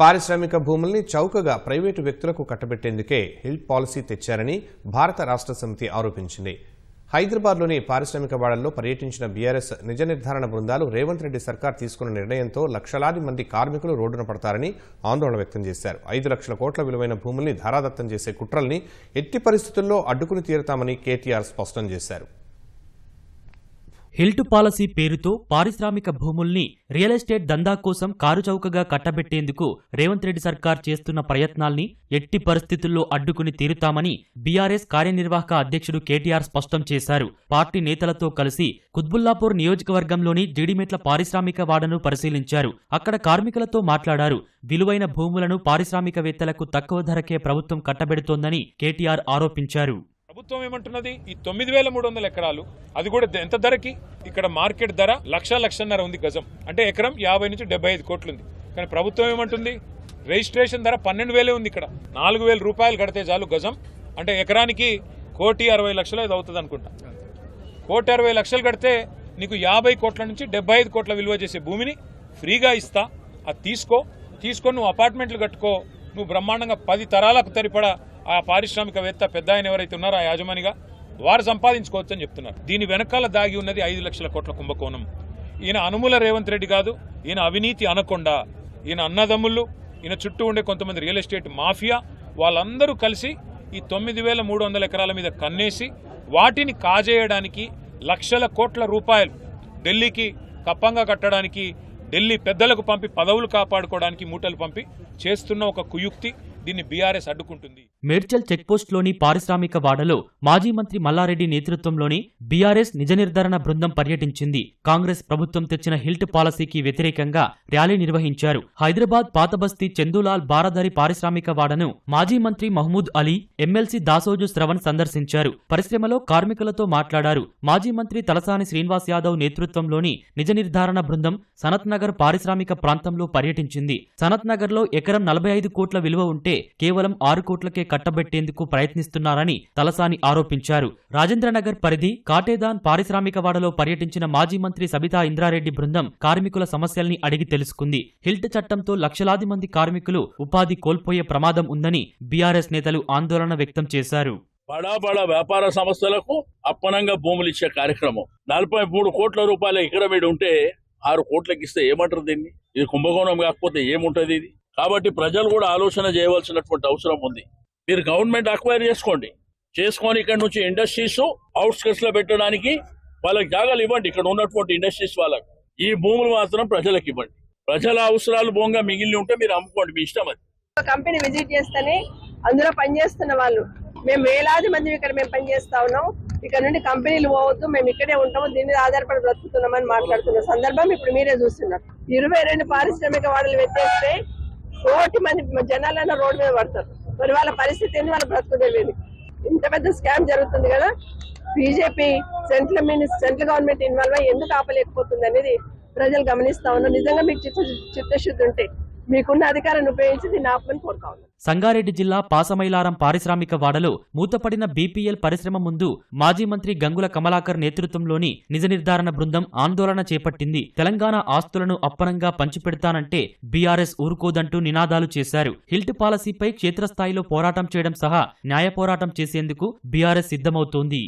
పారిశ్రామిక భూముల్ని చౌకగా ప్రైవేటు వ్యక్తులకు కట్టబెట్టేందుకే హిల్ పాలసీ తెచ్చారని భారత రాష్ట్ర సమితి ఆరోపించింది. హైదరాబాద్లోని పారిశ్రామిక వాడల్లో పర్యటించిన బీఆర్ఎస్ నిజ నిర్ధారణ బృందాలు రేవంత్ రెడ్డి సర్కార్ తీసుకున్న నిర్ణయంతో లక్షలాది మంది కార్మికులు రోడ్డున పడతారని ఆందోళన వ్యక్తం చేశారు. ఐదు లక్షల కోట్ల విలువైన భూముల్ని ధారాదత్తం చేసే కుట్రల్ని ఎట్టి పరిస్థితుల్లో అడ్డుకుని తీరుతామని కేటీఆర్ స్పష్టం చేశారు. హిల్ట్ పాలసీ పేరుతో పారిశ్రామిక భూముల్ని రియల్ ఎస్టేట్ దందా కోసం కారుచౌకగా కట్టబెట్టేందుకు రేవంత్ రెడ్డి సర్కార్ చేస్తున్న ప్రయత్నాల్ని ఎట్టి పరిస్థితుల్లో అడ్డుకుని తీరుతామని బీఆర్ఎస్ కార్యనిర్వాహక అధ్యక్షుడు కేటీఆర్ స్పష్టం చేశారు. పార్టీ నేతలతో కలిసి కుత్బుల్లాపూర్ నియోజకవర్గంలోని జీడిమెట్ల పారిశ్రామిక వాడను పరిశీలించారు. అక్కడ కార్మికులతో మాట్లాడారు. విలువైన భూములను పారిశ్రామికవేత్తలకు తక్కువ ధరకే ప్రభుత్వం కట్టబెడుతోందని కేటీఆర్ ఆరోపించారు. ప్రభుత్వం ఏమంటున్నది? ఈ తొమ్మిది వేల మూడు వందల ఎకరాలు అది కూడా ఎంత ధరకి? ఇక్కడ మార్కెట్ ధర లక్ష లక్షన్నర ఉంది గజం. అంటే ఎకరం యాభై నుంచి డెబ్బై ఐదు కోట్లు ఉంది కానీ ప్రభుత్వం ఏమంటుంది? రిజిస్ట్రేషన్ ధర పన్నెండు వేలే ఉంది ఇక్కడ. నాలుగు వేల రూపాయలు కడితే చాలు గజం. అంటే ఎకరానికి కోటి అరవై లక్షలు ఇది అవుతుంది అనుకుంటా. కోటి అరవై లక్షలు కడితే నీకు యాభై కోట్ల నుంచి డెబ్బై ఐదు కోట్ల విలువ చేసే భూమిని ఫ్రీగా ఇస్తా. అది తీసుకో. తీసుకొని నువ్వు అపార్ట్మెంట్లు కట్టుకో. నువ్వు బ్రహ్మాండంగా పది తరాలకు తరిపడా ఆ పారిశ్రామికవేత్త పెద్ద ఆయన ఎవరైతే ఉన్నారో ఆ యాజమానిగా వారు సంపాదించుకోవచ్చు అని చెప్తున్నారు. దీని వెనకాల దాగి ఉన్నది ఐదు లక్షల కోట్ల కుంభకోణం. ఈయన అనుముల రేవంత్ రెడ్డి కాదు ఈయన అవినీతి అనకుండా. ఈయన అన్నదమ్ముళ్ళు ఈయన చుట్టూ ఉండే కొంతమంది రియల్ ఎస్టేట్ మాఫియా వాళ్ళందరూ కలిసి ఈ తొమ్మిది వేల మూడు వందల ఎకరాల మీద కన్నేసి వాటిని కాజేయడానికి లక్షల కోట్ల రూపాయలు ఢిల్లీకి కప్పంగా కట్టడానికి ఢిల్లీ పెద్దలకు పంపి పదవులు కాపాడుకోవడానికి మూటలు పంపి చేస్తున్న ఒక కుయుక్తి. దీన్ని బీఆర్ఎస్ అడ్డుకుంటుంది. మేడ్చల్ చెక్పోస్ట్లోని పారిశ్రామిక వాడలో మాజీ మంత్రి మల్లారెడ్డి నేతృత్వంలోని బీఆర్ఎస్ నిజ నిర్ధారణ బృందం పర్యటించింది. కాంగ్రెస్ ప్రభుత్వం తెచ్చిన హిల్ట్ పాలసీకి వ్యతిరేకంగా ర్యాలీ నిర్వహించారు. హైదరాబాద్ పాతబస్తీ చందులాల్ బారదరి పారిశ్రామిక వాడను మాజీ మంత్రి మహమూద్ అలీ ఎమ్మెల్సీ దాసోజు శ్రవణ్ సందర్శించారు. పరిశ్రమలో కార్మికులతో మాట్లాడారు. మాజీ మంత్రి తలసాని శ్రీనివాస్ యాదవ్ నేతృత్వంలోని నిజ నిర్ధారణ బృందం సనత్ నగర్ పారిశ్రామిక ప్రాంతంలో పర్యటించింది. సనత్ నగర్లో ఎకరం నలభై ఐదు కోట్ల విలువ ఉంటే కేవలం ఆరు కోట్లకే కట్టబెట్టేందుకు ప్రయత్నిస్తున్నారని తలసాని ఆరోపించారు. రాజేంద్రనగర్ పరిధి కాటేదాన్ పారిశ్రామిక వాడలో పర్యటించిన మాజీ మంత్రి సబితా ఇంద్రారెడ్డి బృందం కార్మికుల సమస్యల్ని అడిగి తెలుసుకుంది. హిల్ట్ చట్టంతో లక్షలాది మంది కార్మికులు ఉపాధి కోల్పోయే ప్రమాదం ఉందని బీఆర్ఎస్ నేతలు ఆందోళన వ్యక్తం చేశారు. బడా బడా వ్యాపార సంస్థలకు అప్పనంగా భూములు ఇచ్చే కార్యక్రమం. నలభై మూడు కోట్ల రూపాయల ఇక్కడ ఉంటే ఆరు కోట్లకి ఇస్తే ఏమంటారు దీన్ని? ఇది కుంభకోణం కాకపోతే ఏముంటది ఇది? కాబట్టి ప్రజలు కూడా ఆలోచన చేయవలసినటువంటి అవసరం ఉంది. మీరు గవర్నమెంట్ అక్వైర్ చేసుకోండి. చేసుకొని ఇక్కడ నుంచి ఇండస్ట్రీస్ అవుట్స్కట్స్లో పెట్టడానికి వాళ్ళకి జాగాలు ఇవ్వండి. ఇక్కడ ఉన్నటువంటి ఇండస్ట్రీస్ వాళ్ళకి. ఈ భూములు మాత్రం ప్రజలకు ఇవ్వండి. ప్రజల అవసరాలు బోంగా మిగిలి ఉంటే మీరు అమ్ముకోండి. మీ ఇష్టం అది. కంపెనీ విజిట్ చేస్తేనే అందులో పనిచేస్తున్న వాళ్ళు. మేము వేలాది మంది ఇక్కడ మేము పనిచేస్తా ఉన్నాం. ఇక్కడ నుండి కంపెనీలు పోవద్దు. మేము ఇక్కడే ఉంటాము. దీని మీద ఆధారపడి బ్రతుకుతున్నామని మాట్లాడుతున్న సందర్భం ఇప్పుడు మీరే చూస్తున్నారు. ఇరవై రెండు పారిశ్రామిక వాడలు పెట్టేస్తే కోటి మంది జనాలైనా రోడ్డు మీద పడతారు. మరి వాళ్ళ పరిస్థితి ఏంది? వాళ్ళ బ్రతుకు తెలియదు. ఇంత పెద్ద స్కామ్ జరుగుతుంది కదా. BJP central minister central government involve అయ్యి ఎందుకు ఆపలేకపోతుంది అనేది ప్రజలు గమనిస్తా ఉన్నారు. నిజంగా మీకు చిత్త చిత్తశుద్ధి ఉంటే మీకున్న అధికారాన్ని ఉపయోగించి దీన్ని ఆపమని కోరుతా సంగారెడ్డి జిల్లా పాసమైలారం పారిశ్రామిక వాడలో మూతపడిన బీపీఎల్ పరిశ్రమ ముందు మాజీ మంత్రి గంగుల కమలాకర్ నేతృత్వంలోని నిజ నిర్ధారణ బృందం ఆందోళన చేపట్టింది. తెలంగాణ ఆస్తులను అప్పనంగా పంచిపెడతానంటే బీఆర్ఎస్ ఊరుకోదంటూ నినాదాలు చేశారు. హిల్ట్ పాలసీపై క్షేత్రస్థాయిలో పోరాటం చేయడం సహా న్యాయ పోరాటం చేసేందుకు బీఆర్ఎస్ సిద్ధమవుతోంది.